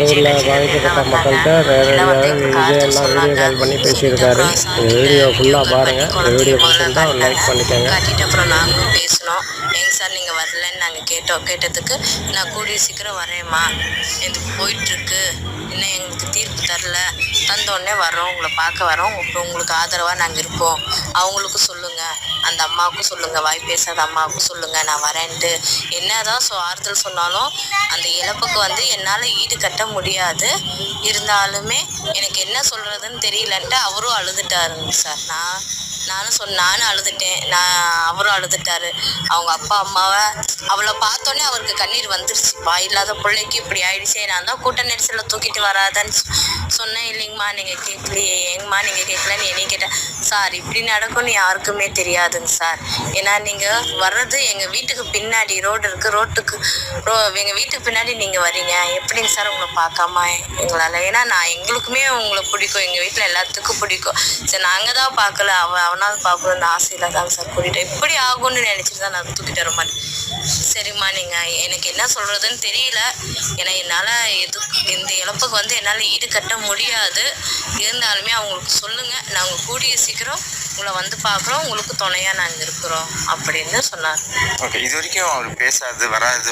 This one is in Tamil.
விஜயலட்சுமி பாதிக்கப்பட்ட எல்லாம் மக்கள்கிட்ட வந்தாங்க. நேரடியாக எல்லாம் வந்து விஜய் ஆறுதல் எல்லாம் வீடியோ சொன்னாங்க. கால் பண்ணி பேசியிருக்காரு. இந்த வீடியோ ஃபுல்லாக பாருங்கள் இந்த வீடியோ பிடிச்சிருந்தா லைக் பண்ணிக்கோங்க. நீங்கள் வரலன்னு நாங்கள் கேட்டோம் கேட்டதுக்கு நான் கூடிய சீக்கிரம் வரேம்மா. இது போயிட்டுருக்கு. இன்னும் எங்களுக்கு தீர்ப்பு தரல. தந்தோடனே வரோம் உங்களை பார்க்க வரோம் இப்போ உங்களுக்கு ஆதரவாக நாங்கள் இருப்போம். அவங்களுக்கும் சொல்லுங்கள் அந்த அம்மாவுக்கும் சொல்லுங்கள் வாய் பேசாத அம்மாவுக்கும் சொல்லுங்கள் நான் வரேன்ட்டு. என்னதான் ஸோ ஆறுதல் சொன்னாலும் அந்த இழப்புக்கு வந்து என்னால் ஈடு கட்ட முடியாது. இருந்தாலுமே எனக்கு என்ன சொல்கிறதுன்னு தெரியலன்ட்டு அவரும் அழுதுட்டாருங்க சார். நான் நானும் சொன்ன நானும் அழுதுட்டேன். நான் அவரும் அழுதுட்டாரு. அவங்க அப்பா அம்மாவை அவளை பார்த்தோன்னே அவருக்கு கண்ணீர் வந்துருச்சு. வாயில்லாத பிள்ளைக்கு இப்படி ஆயிடுச்சே. நான் தான் கூட்ட நெரிசலில் தூக்கிட்டு வராதன்னு சொ- சொன்னேன். இல்லைங்கம்மா நீங்கள் கேட்கலையே. ஏங்கம்மா நீங்கள் கேட்கலன்னு என்னையும் கேட்டேன் சார் இப்படி நடக்கும்னு யாருக்குமே தெரியாதுங்க சார். ஏன்னா நீங்கள் வர்றது எங்கள் வீட்டுக்கு பின்னாடி ரோடு இருக்குது ரோட்டுக்கு ரோ எங்கள் வீட்டுக்கு பின்னாடி நீங்கள் வரீங்க. எப்படிங்க சார் உங்களை பார்க்காம எங்களால்? ஏன்னா நான் எங்களுக்குமே உங்களை பிடிக்கும். எங்கள் வீட்டில் எல்லாத்துக்கும் பிடிக்கும். சரி நாங்கள் தான் பார்க்கல. அவ அவன் அவனாவது பார்க்கணுன்னு ஆசையில் தான் சார் கூட்டிகிட்டு இப்படி ஆகும்னு நினச்சிட்டு தான் நான் தூக்கிட்டு வர மாட்டேன். சரிம்மா நீங்கள் எனக்கு என்ன சொல்கிறதுன்னு தெரியல. ஏன்னா என்னால் எது இந்த இழப்புக்கு வந்து என்னால் ஈடு கட்ட முடியாது. இருந்தாலுமே அவங்களுக்கு சொல்லுங்கள் நாங்கள் கூடிய சீக்கிரம் உங்களை வந்து பார்க்குறோம் உங்களுக்கு துணையாக நாங்கள் இருக்கிறோம் அப்படின்னு சொன்னார். ஓகே இது வரைக்கும் அவர் பேசாது வராது